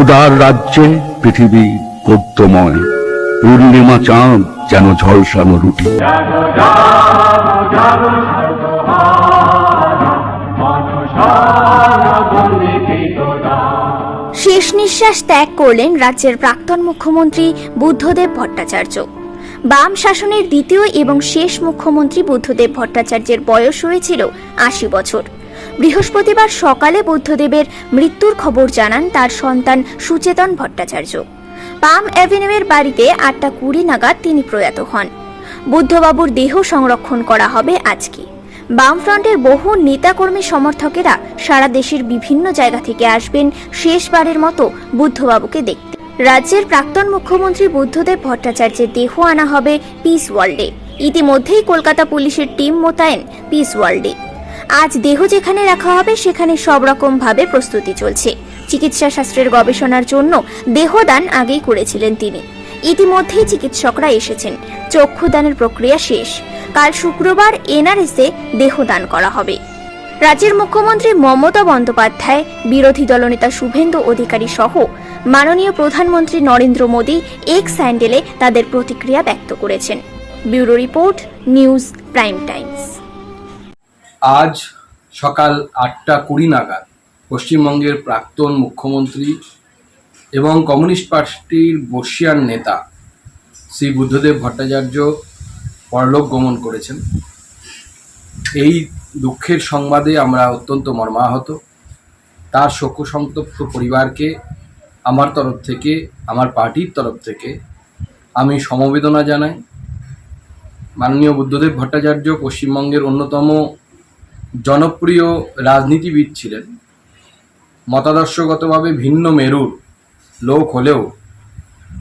ক্ষুধার রাজ্যে পৃথিবী গদ্যময়। পূর্ণিমা চাঁদ যেন ঝলসানো রুটি শেষ নিঃশ্বাস ত্যাগ করলেন রাজ্যের প্রাক্তন মুখ্যমন্ত্রী বুদ্ধদেব ভট্টাচার্য। বাম শাসনের দ্বিতীয় এবং শেষ মুখ্যমন্ত্রী বুদ্ধদেব ভট্টাচার্যের বয়স হয়েছিল আশি বছর। বৃহস্পতিবার সকালে বুদ্ধদেবের মৃত্যুর খবর জানান তার সন্তান সুচেতন ভট্টাচার্য। পাম অ্যাভিনিউয়ের বাড়িতে আটটা কুড়ি নাগাদ তিনি প্রয়াত হন। বুদ্ধবাবুর দেহ সংরক্ষণ করা হবে আজকে। বামফ্রন্টের বহু নেতাকর্মী সমর্থকেরা সারা দেশের বিভিন্ন জায়গা থেকে আসবেন শেষবারের মতো বুদ্ধবাবুকে দেখতে। রাজ্যের প্রাক্তন মুখ্যমন্ত্রী বুদ্ধদেব ভট্টাচার্যের দেহ আনা হবে পিস ওয়ার্ল্ডে। ইতিমধ্যেই কলকাতা পুলিশের টিম মোতায়েন পিস ওয়ার্ল্ডে। আজ দেহ যেখানে রাখা হবে, সেখানে সব রকম ভাবে প্রস্তুতি চলছে। চিকিৎসা শাস্ত্রের গবেষণার জন্য দেহদান আগেই করেছিলেন তিনি। ইতিমধ্যেই চিকিৎসকরা এসেছেন। চক্ষুদানের প্রক্রিয়া শেষ। কাল শুক্রবার এনআরএসে দেহদান করা হবে। রাজ্যের মুখ্যমন্ত্রী মমতা বন্দ্যোপাধ্যায়, বিরোধী দলনেতা শুভেন্দু অধিকারী সহ মাননীয় প্রধানমন্ত্রী নরেন্দ্র মোদী এক্স স্যান্ডেলে তাদের প্রতিক্রিয়া ব্যক্ত করেছেন। Bureau report, news prime times. আজ সকাল আটটা কুড়ি নাগাদ পশ্চিমবঙ্গের প্রাক্তন মুখ্যমন্ত্রী এবং কমিউনিস্ট পার্টির বর্ষিয়ান নেতা শ্রী বুদ্ধদেব ভট্টাচার্য পরলোক গমন করেছেন। এই দুঃখের সংবাদে আমরা অত্যন্ত মর্মাহত। তার শোকসন্তপ্ত পরিবারকে, আমার তরফ থেকে, আমার পার্টির তরফ থেকে আমি সমবেদনা জানাই। মাননীয় বুদ্ধদেব ভট্টাচার্য পশ্চিমবঙ্গের অন্যতম জনপ্রিয় রাজনীতিবিদ ছিলেন। মতাদর্শগতভাবে ভিন্ন মেরুর লোক হলেও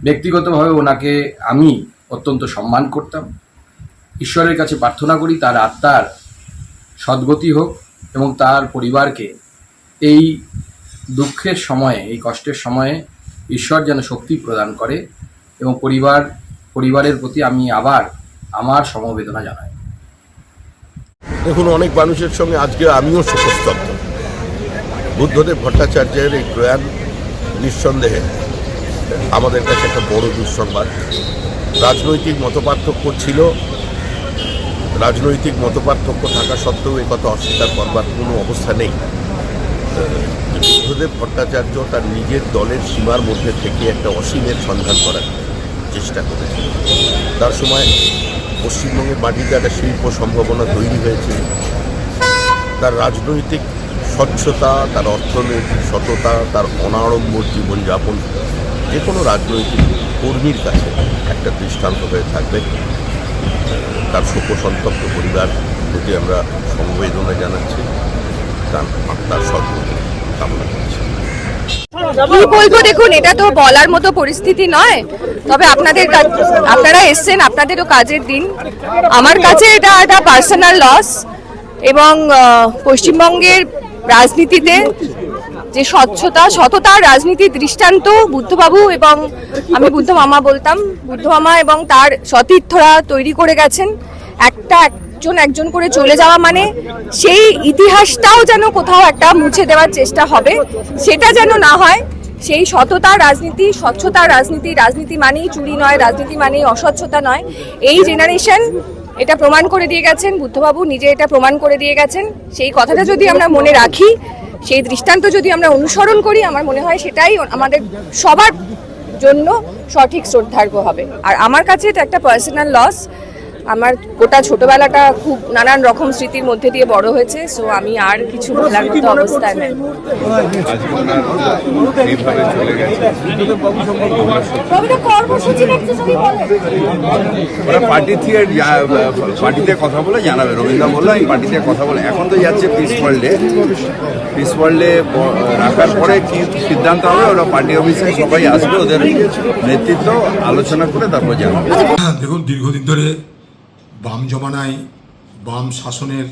ব্যক্তিগতভাবে ওনাকে আমি অত্যন্ত সম্মান করতাম। ঈশ্বরের কাছে প্রার্থনা করি তার আত্মার সদ্গতি হোক এবং তার পরিবারকে এই দুঃখের সময়ে, এই কষ্টের সময়ে ঈশ্বর যেন শক্তি প্রদান করে এবং পরিবার, পরিবারের প্রতি আমি আবার আমার সমবেদনা জানাই। দেখুন, অনেক মানুষের সঙ্গে আজকে আমিও শোকস্তব্ধ। বুদ্ধদেব ভট্টাচার্যের এই প্রয়াণ নিঃসন্দেহে আমাদের কাছে একটা বড় দুঃসংবাদ। রাজনৈতিক মতপার্থক্য ছিল। রাজনৈতিক মতপার্থক্য থাকা সত্ত্বেও এ কথা অস্বীকার করবার কোনো অবস্থা নেই। বুদ্ধদেব ভট্টাচার্য তার নিজের দলের সীমার মধ্যে থেকে একটা অসীমের সন্ধান করার চেষ্টা করেছে তার সময় পশ্চিমবঙ্গের মাটিতে একটা শিল্প সম্ভাবনা তৈরি হয়েছে। তার রাজনৈতিক স্বচ্ছতা, তার অর্থনৈতিক সততা, তার অনাড়ম্বর জীবনযাপন যে কোনো রাজনৈতিক কর্মীর কাছে একটা দৃষ্টান্ত হয়ে থাকবে। তার শোকসন্তপ্ত পরিবার প্রতি আমরা সমবেদনা জানাচ্ছি। তার আত্মার সদ্গতি কামনা করছি। কি বলব দেখুন, এটা তো বলার মতো পরিস্থিতি নয়। তবে আপনাদের আপনারা এসছেন, আপনাদেরও কাজের দিন। আমার কাছে এটা একটা পার্সোনাল লস এবং পশ্চিমবঙ্গের রাজনীতিতে যে স্বচ্ছতা, সততার রাজনীতির দৃষ্টান্ত বুদ্ধবাবু এবং আমি বুদ্ধ মামা বলতাম, বুদ্ধ মামা এবং তার সতীর্থরা তৈরি করে গেছেন। একটা একজন একজন করে চলে যাওয়া মানে সেই ইতিহাসটাও যেন কোথাও একটা মুছে দেওয়ার চেষ্টা হবে, সেটা যেন না হয়। সেই সততার রাজনীতি স্বচ্ছতার রাজনীতি রাজনীতি মানেই চুরি নয়, রাজনীতি মানেই অস্বচ্ছতা নয়। এই জেনারেশন এটা প্রমাণ করে দিয়ে গেছেন, বুদ্ধবাবু নিজে এটা প্রমাণ করে দিয়ে গেছেন। সেই কথাটা যদি আমরা মনে রাখি, সেই দৃষ্টান্ত যদি আমরা অনুসরণ করি, আমার মনে হয় সেটাই আমাদের সবার জন্য সঠিক শ্রদ্ধার্ঘ হবে। আর আমার কাছে এটা একটা পার্সোনাল লস আমার গোটা ছোটবেলাটা খুব নানান রকম স্মৃতির মধ্যে দিয়ে বড় হয়েছে সো আমি আর কিছু বলার মতো অবস্থায় নেই। চলে গেছে ওরা পার্টি থেকে পার্টিতে কথা বলে জানাবে। রবীন্দ্র বলল আমি পার্টিতে কথা বলে। এখন তো যাচ্ছে পিস ওয়ার্ল্ডে পিস ওয়ার্ল্ডে রাখার পরে কি সিদ্ধান্ত হবে? ওরা পার্টি অফিসে সবাই আসবে ওদের নেতৃত্ব আলোচনা করে তারপর জানাবে। দেখুন দীর্ঘদিন ধরে বাম জমানায় বাম শাসনের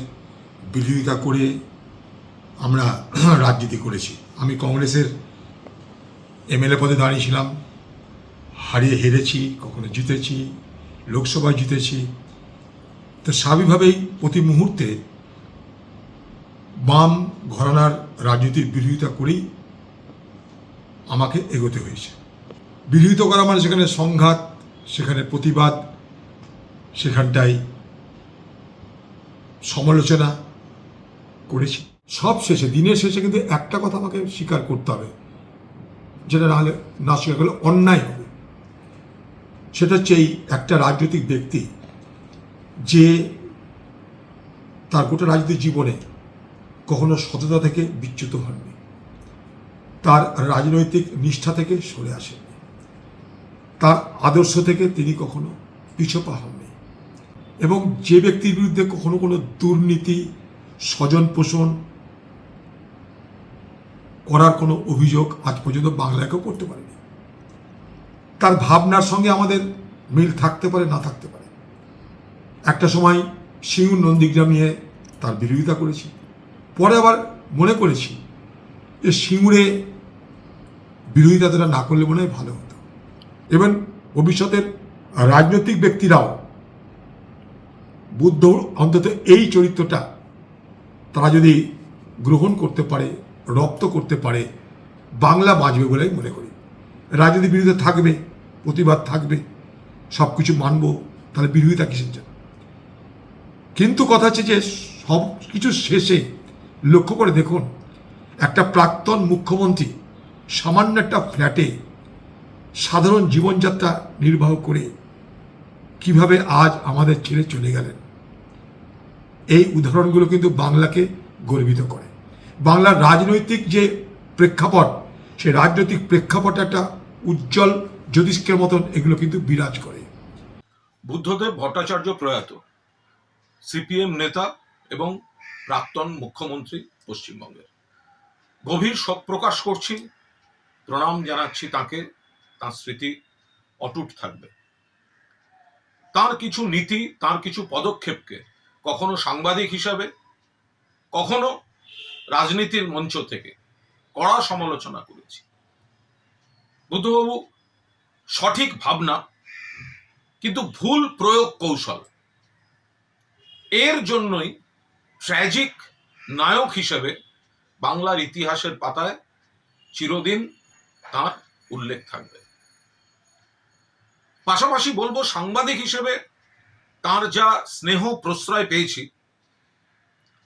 বিরোধিতা করে আমরা রাজনীতি করেছি। আমি কংগ্রেসের এমএলএ পদে দাঁড়িয়েছিলাম, হারিয়ে হেরেছি, কখনো জিতেছি, লোকসভায় জিতেছি। তো স্বাভাবিকভাবেই প্রতি মুহূর্তে বাম ঘরানার রাজনীতির বিরোধিতা করেই আমাকে এগোতে হয়েছে। বিরোধিত করা মানে সেখানে সংঘাত, সেখানে প্রতিবাদ সেখানটায় সমালোচনা করেছি। সব শেষে, দিনের শেষে কিন্তু একটা কথা আমাকে স্বীকার করতে হবে, যেটা নাহলে না স্বীকার করলে অন্যায় হবে। সেটা হচ্ছে এই একটা রাজনৈতিক ব্যক্তি যে তার গোটা রাজনৈতিক জীবনে কখনো সততা থেকে বিচ্যুত হননি। তার রাজনৈতিক নিষ্ঠা থেকে সরে আসেননি। তার আদর্শ থেকে তিনি কখনো পিছপা হননি। এবং যে ব্যক্তির বিরুদ্ধে কখনো কোনো দুর্নীতি স্বজন পোষণ করার কোনো অভিযোগ আজ পর্যন্ত বাংলাকেও করতে পারেনি। তার ভাবনার সঙ্গে আমাদের মিল থাকতে পারে, না থাকতে পারে। একটা সময় সিঙ্গুর নন্দীগ্রাম নিয়ে তার বিরোধিতা করেছি। পরে আবার মনে করেছি যে সিঙ্গুরে বিরোধিতাটা না করলে মনে হয় ভালো হতো। এবং ভবিষ্যতের রাজনৈতিক ব্যক্তিরাও বুদ্ধ অন্তত এই চরিত্রটা তারা যদি গ্রহণ করতে পারে, রপ্ত করতে পারে, বাংলা বাঁচবে বলে আমি মনে করি। রাজনীতি বিরোধিতা থাকবে, প্রতিবাদ থাকবে সব কিছু মানব, তাহলে বিরোধিতা কিসের জন্য? কিন্তু কথা হচ্ছে যে সব কিছু শেষে লক্ষ্য করে দেখুন, একটা প্রাক্তন মুখ্যমন্ত্রী সামান্য একটা ফ্ল্যাটে সাধারণ জীবনযাত্রা নির্বাহ করে কীভাবে আজ আমাদের ছেড়ে চলে গেলেন? এই উদাহরণগুলো কিন্তু বাংলাকে গর্বিত করে। বাংলার রাজনৈতিক যে প্রেক্ষাপট, সেই রাজনৈতিক প্রেক্ষাপটে একটা উজ্জ্বল জ্যোতিষ্কের মতন এগুলো কিন্তু বিরাজ করে। বুদ্ধদেব ভট্টাচার্য প্রয়াত, সিপিএম নেতা এবং প্রাক্তন মুখ্যমন্ত্রী পশ্চিমবঙ্গের। গভীর শোক প্রকাশ করছি, প্রণাম জানাচ্ছি তাকে, তার স্মৃতি অটুট থাকবে। তার কিছু নীতি, তার কিছু পদক্ষেপকে কখনো সাংবাদিক হিসাবে, কখনো রাজনীতির মঞ্চ থেকে কড়া সমালোচনা করেছি। বুদ্ধবাবু, সঠিক ভাবনা, কিন্তু ভুল প্রয়োগ কৌশল। এর জন্যই ট্র্যাজিক নায়ক হিসেবে বাংলার ইতিহাসের পাতায় চিরদিন তার উল্লেখ থাকবে। পাশাপাশি বলব সাংবাদিক হিসেবে তার যা স্নেহ প্রশ্রয় পেয়েছি।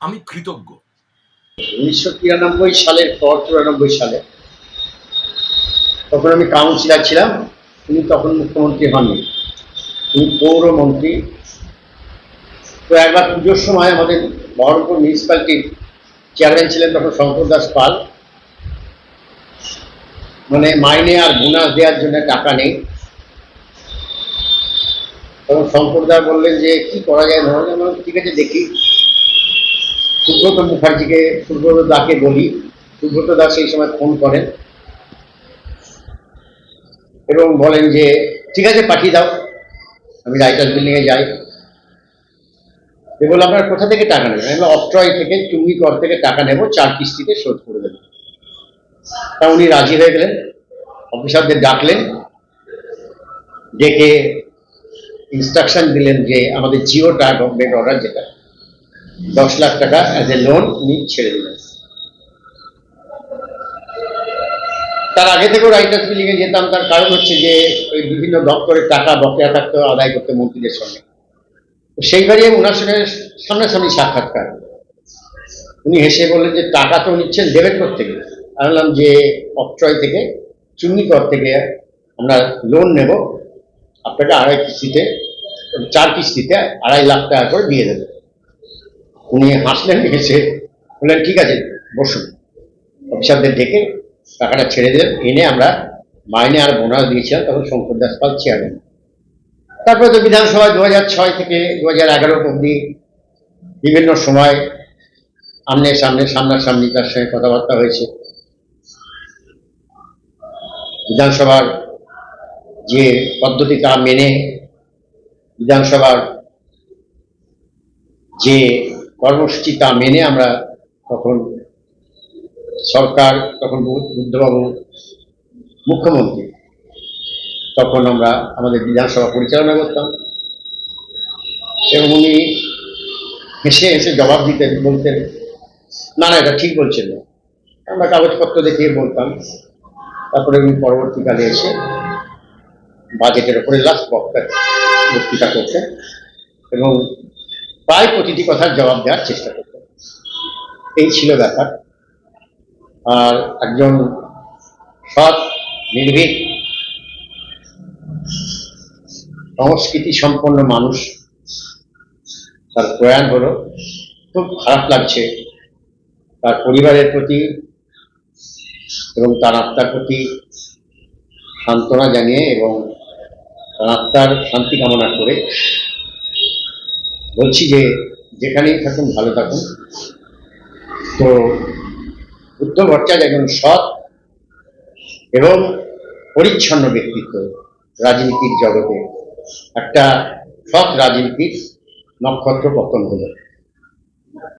আমি কৃতজ্ঞ। উনিশশো তিরানব্বই সালের পর, চুরানব্বই সালে, তখন আমি কাউন্সিলর ছিলাম। তিনি তখন মুখ্যমন্ত্রী হননি। তিনি পৌরমন্ত্রী তো একবার পুজোর সময় আমাদের বহরমপুর মিউনিসিপ্যালিটির চেয়ারম্যান ছিলেন তখন শঙ্কর দাস পাল। মানে মাইনে আর বোনাস দেওয়ার জন্য টাকা নেই। তখন শঙ্করদা বললেন যে কি করা যায়? না আমি বললাম, ঠিক আছে দেখি। সুব্রত মুখার্জিকে সুব্রত দাকে বলি। সুব্রত দাস সেই সময় ফোন করেন এবং বলেন যে ঠিক আছে পাঠিয়ে দাও। আমি রাইটার্স বিল্ডিংয়ে যাই। এ বলে আপনার কোথা থেকে টাকা নেবেন? আমি অস্ট্রয় থেকে চুঙ্গি কর থেকে টাকা নেব চার কিস্তিতে শোধ করে দেবেন তা উনি রাজি হয়ে গেলেন। অফিসারদের ডাকলেন। ডেকে ইনস্ট্রাকশন দিলেন যে আমাদের জিও জিওটা গভর্নমেন্ট অর্ডার যেটা, দশ লাখ টাকা অ্যাজ এ লোন উনি ছেড়ে দিলেন। তার আগে থেকেও রাইটার্স বিল্ডিংয়ে যেতাম, তার কারণ হচ্ছে যে ওই বিভিন্ন দপ্তরের টাকা বকেয়া থাকতো আদায় করতে মন্ত্রীদের সঙ্গে। সেইবারই ওনার সঙ্গে সামনাসামনি সাক্ষাৎকার। উনি হেসে বললেন যে টাকা তো নিচ্ছেন, দেবেন থেকে বললাম যে অক্ট্রয় থেকে, চুন্নিকর থেকে আমরা লোন নেব। আপনাকে আড়াই কিস্তিতে, চার কিস্তিতে আড়াই লাখ টাকা করে দিয়ে দেবেন উনি হাসলেন হেসে বললেন, ঠিক আছে, বসুন। অফিসারদের ডেকে টাকাটা ছেড়ে দিলেন। এনে আমরা মাইনে আর বোনাস দিয়েছিলাম, তখন শঙ্কর দাস পাল চেয়ারম্যান তারপরে তো বিধানসভায় দু হাজার ছয় থেকে দু হাজার এগারো অব্দি বিভিন্ন সময় আমনে সামনে, সামনাসামনি তার সঙ্গে কথাবার্তা হয়েছে। বিধানসভার যে পদ্ধতি তা মেনে বিধানসভার যে কর্মসূচি তা মেনে আমরা তখন সরকার, তখন বুদ্ধবাবু, মুখ্যমন্ত্রী, তখন আমরা আমাদের বিধানসভা পরিচালনা করতাম। এবং উনি হেসে হেসে জবাব দিতেন, বলতেন, না না, এটা ঠিক বলছেন না। আমরা কাগজপত্র দেখিয়ে বলতাম। তারপরে উনি পরবর্তীকালে এসে বাজেটের ওপরে লাস্ট বক্তা বক্তৃতা করতেন এবং প্রায় প্রতিটি কথার জবাব দেওয়ার চেষ্টা করতেন এই ছিল ব্যাপার। আর একজন সৎ, নির্ভীক সংস্কৃতি সম্পন্ন মানুষ, তার প্রয়াণ হলো, খুব খারাপ লাগছে তার পরিবারের প্রতি এবং তার আত্মার প্রতি সান্ত্বনা জানিয়ে এবং আত্মার শান্তি কামনা করে বলছি যে, যেখানেই থাকুন, ভালো থাকুন। তো উত্তম ভট্টাচার্য একজন সৎ এবং পরিচ্ছন্ন ব্যক্তিত্ব রাজনীতির জগতে। একটা সৎ রাজনীতির নক্ষত্র পতন হলো।